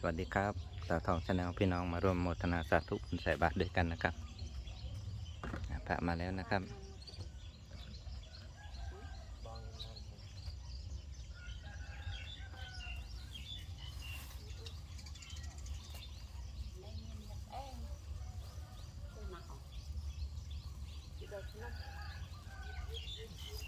สวัสดีครับตาทองชาแนลพี่น้องมาร่วมโมทนาสาธุบุญใส่บาตรด้วยกันนะครับพระมาแล้วนะครับอ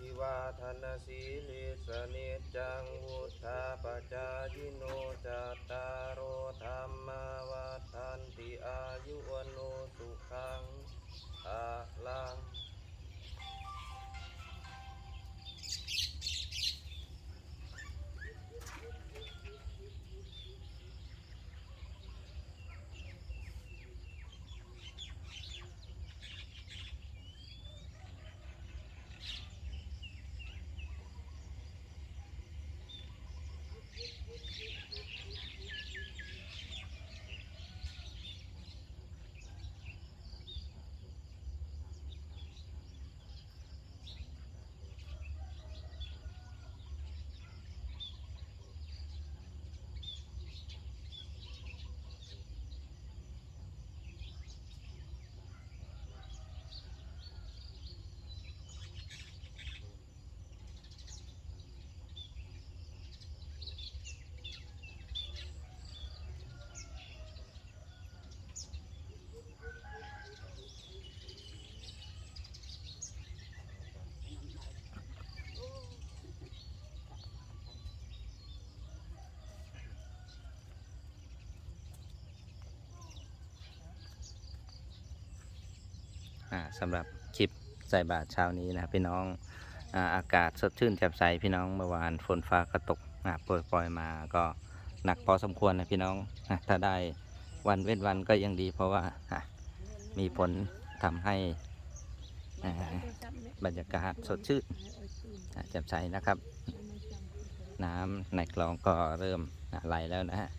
ภิวาทนาสีลิสนิจังวุธาปจายิโนจัตตารโธรรมาวานติอายุวโนสุขังอาลัง อ่า สำหรับคลิปใส่บาตรเช้านี้นะพี่น้องอาอากาศสดชื่นแจ่มใสพี่น้องเมื่อวานฝนฟ้าก็ตกอ่าโปรยปล่อยมาก็หนักพอสมควรนะพี่น้องอถ้าได้วันเว้นวันก็ยังดี เพราะว่ามีผลทำให้อาบรรยากาศสดชื่นแจ่มใสนะครับ น้ำในคลองก็เริ่มไหลแล้วนะฮะ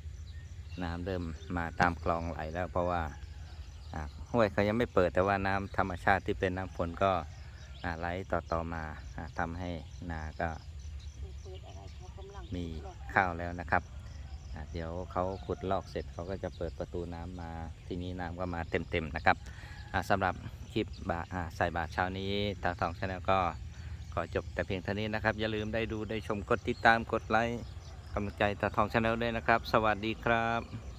น้ำเริ่มมาตามคลองไหลแล้วเพราะว่า ห้วยเขายังไม่เปิดแต่ว่าน้ำธรรมชาติที่เป็นน้ำฝนก็อ่าไหลต่อต่อมาอ่าทำให้นาก็มีข้าวแล้วนะครับอ่าเดี๋ยวเขาขุดลอกเสร็จเขาก็จะเปิดประตูน้ำมาทีนี้น้ำก็มาเต็มๆนะครับอ่าสำหรับคลิปบาอ่าใส่บาทเช้านี้ทางทองชาแนลก็ขอจบแต่เพียงเท่านี้นะครับ อย่าลืมได้ดูได้ชมกดติดตามกดไลค์กำลังใจตาทองชาแนลด้วยนะครับ สวัสดีครับ